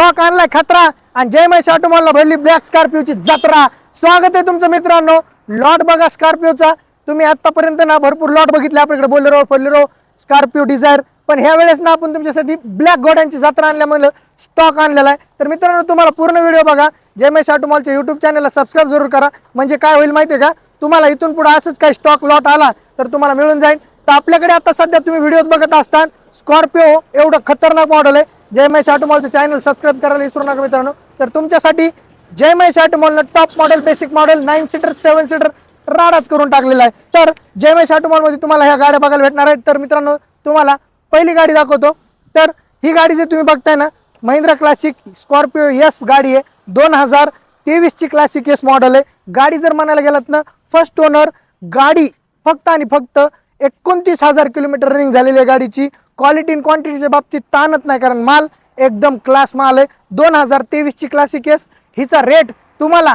Stock आणलाय खतरा आणि जय महेश ऑटोमॉलला भरली ब्लॅक स्कॉर्पिओची जत्रा. स्वागत आहे तुमचं मित्रांनो. लॉट बघा स्कॉर्पिओचा तुम्ही आतापर्यंत ना भरपूर लॉट बघितले आपल्याकडे बोलेरो फोलेरो स्कॉर्पिओ डिझायर पण ह्या वेळेस ना आपण तुमच्यासाठी ब्लॅक घोड्यांची जत्रा आणल्यामुळे स्टॉक आणलेला आहे. तर मित्रांनो तुम्हाला पूर्ण व्हिडिओ बघा. जय महेश ऑटोमॉलच्या युट्यूब चॅनलला सबस्क्राईब जरूर करा. म्हणजे काय होईल माहिती आहे का? तुम्हाला इथून पुढे असंच काही स्टॉक लॉट आला तर तुम्हाला मिळून जाईल. तर आपल्याकडे आता सध्या तुम्ही व्हिडिओ बघत असताना स्कॉर्पिओ एवढं खतरनाक मॉडेल आहे. जय महेश ऑटोमॉलचं चॅनल सबस्क्राईब करायला विसरू नका मित्रांनो. तर तुमच्यासाठी जय Mahesh ऑटोमॉलनं top model basic model nine seater seven seater राडाच करून टाकलेला आहे. तर जय महेश ऑटोमॉलमध्ये तुम्हाला ह्या गाड्या बघायला भेटणार आहेत. तर मित्रांनो तुम्हाला पहिली गाडी दाखवतो. तर ही गाडी जे तुम्ही बघताय ना महिंद्रा क्लासिक स्कॉर्पिओ यस गाडी आहे. दोन हजार तेवीसची क्लासिक एस मॉडेल आहे. गाडी जर म्हणायला गेलात ना फर्स्ट ओनर गाडी फक्त आणि फक्त एकोणतीस हजार किलोमीटर रनिंग झालेली आहे गाडीची. क्वालिटी इन क्वांटिटीच्या बाबतीत ताणत नाही कारण माल एकदम क्लास माल आहे. दोन हजार तेवीसची क्लासिक एस हिचा रेट तुम्हाला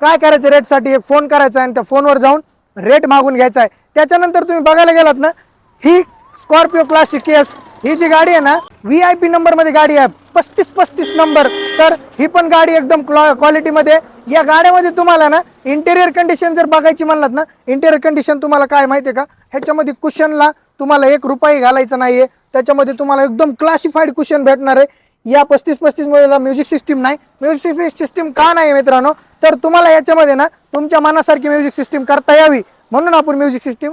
काय करायचं रेटसाठी एक फोन करायचा आहे आणि त्या फोनवर जाऊन रेट मागून घ्यायचा आहे. त्याच्यानंतर तुम्ही बघायला गेलात ना ही स्कॉर्पिओ क्लासिक एस ही जी गाडी आहे ना व्ही आय पी नंबरमध्ये गाडी आहे. पस्तीस पस्तीस नंबर तर ही पण गाडी एकदम क्वालिटीमध्ये या गाड्यामध्ये तुम्हाला ना इंटेरियर कंडिशन जर बघायची म्हणलात ना इंटेरियर कंडिशन तुम्हाला काय माहिती आहे का? ह्याच्यामध्ये कुशनला तुम्हाला एक रुपयाही घालायचा नाहीये. त्याच्यामध्ये तुम्हाला एकदम क्लासिफाईड कुशन भेटणार आहे. या पस्तीस पस्तीस ला म्युझिक सिस्टीम नाही. म्युझिक सिस्टीम का नाही मित्रांनो? तर तुम्हाला याच्यामध्ये ना तुमच्या मनासारखी म्युझिक सिस्टीम करता यावी. म्हणून आपण म्युझिक सिस्टीम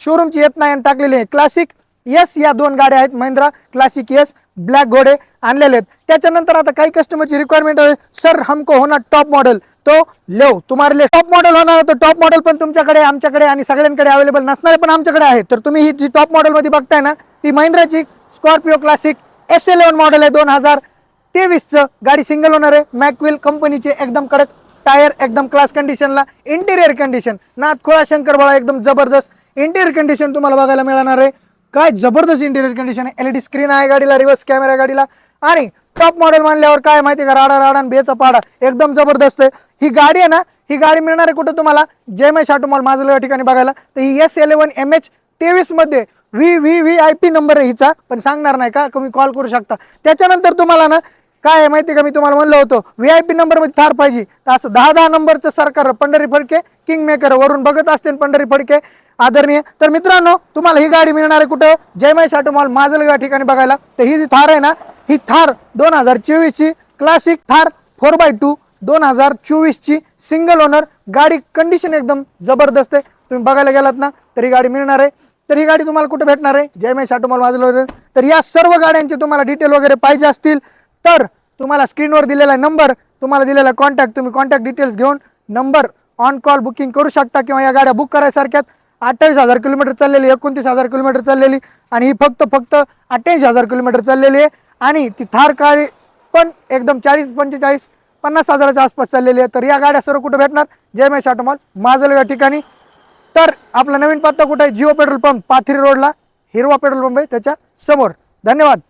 शोरूमची येत नाही आणि टाकलेली आहे. क्लासिक यस या दोन गाड्या आहेत महिंद्रा. क्लासिक यस ब्लॅक घोडे आणलेले आहेत. त्याच्यानंतर आता काही कस्टमरची रिक्वायरमेंट आहे. सर हमको होणार टॉप मॉडेल तो लेव तुम्हाला टॉप मॉडेल होणार तर टॉप मॉडेल पण तुमच्याकडे आमच्याकडे आणि सगळ्यांकडे अवेलेबल नसणारे पण आमच्याकडे आहे तर तुम्ही ही जी टॉप मॉडेलमध्ये बघताय ना ती महिंद्राची Scorpio classic S eleven model आहे दोन हजार तेवीसचं. गाडी सिंगल ओनर आहे. मॅकविल कंपनीचे एकदम कडक टायर एकदम क्लास कंडिशनला इंटेरियर कंडिशन नाथखोळा शंकरबाळा एकदम जबरदस्त. इंटेरियर कंडिशन तुम्हाला बघायला मिळणार आहे. काय जबरदस्त इंटेरियर कंडिशन आहे. एलईडी स्क्रीन आहे गाडीला रिव्हर्स कॅमेरा गाडीला. आणि टॉप मॉडेल मानल्यावर काय माहिती आहे का? राडा राडा आणि बेचा पाडा. एकदम जबरदस्त आहे. ही गाडी आहे ना ही गाडी मिळणार आहे कुठं तुम्हाला? जय मय माझं या ठिकाणी बघायला. तर ही एस एलेवन एम एच तेवीसमध्ये V V V I P number आहे हिचा. पण सांगणार नाही का? तुम्ही कॉल करू शकता. त्याच्यानंतर तुम्हाला ना काय आहे माहिती आहे का? मी तुम्हाला म्हणलं होतं व्ही आय पी नंबरमध्ये थार पाहिजे. तर असं दहा दहा नंबरचं सरकार पंढरी फडके किंग मेकर वरून बघत असते पंढरी फडके. आदरणीय तर मित्रांनो तुम्हाला ही गाडी मिळणार आहे कुठं? जयमय शाटू मॉल माझल या ठिकाणी बघायला. तर ही जी थार आहे ना ही थार दोन हजार चोवीसची classic Thar four by two दोन हजार चोवीसची सिंगल ओनर गाडी कंडिशन एकदम जबरदस्त आहे. तुम्ही बघायला गेलात ना तर ही गाडी मिळणार आहे. तर ही गाडी तुम्हाला कुठे भेटणार आहे? जयमय शाटू मॉल माझल तर या सर्व गाड्यांचे तुम्हाला डिटेल वगैरे पाहिजे असतील तर तुम्हाला स्क्रीनवर दिलेला नंबर तुम्हाला दिलेला कॉन्टॅक्ट तुम्ही कॉन्टॅक्ट डिटेल्स घेऊन नंबर ऑन कॉल बुकिंग करू शकता किंवा या गाड्या बुक करायसारख्यात. अठ्ठावीस हजार किलोमीटर चाललेली एकोणतीस हजार किलोमीटर चाललेली आणि ही फक्त फक्त अठ्ठ्याऐंशी हजार किलोमीटर चाललेली आहे. आणि ती थार काळी पण एकदम चाळीस पंचेचाळीस पन्नास हजाराच्या आसपास चाललेली आहे. तर या गाड्या सर्व कुठे भेटणार? जय महेश ऑटोमॉल माझल या ठिकाणी. तर आपला नवीन पत्ता कुठे आहे? जिओ पेट्रोल पंप पाथरी रोडला हिरवा पेट्रोल पंप आहे त्याच्यासमोर. धन्यवाद.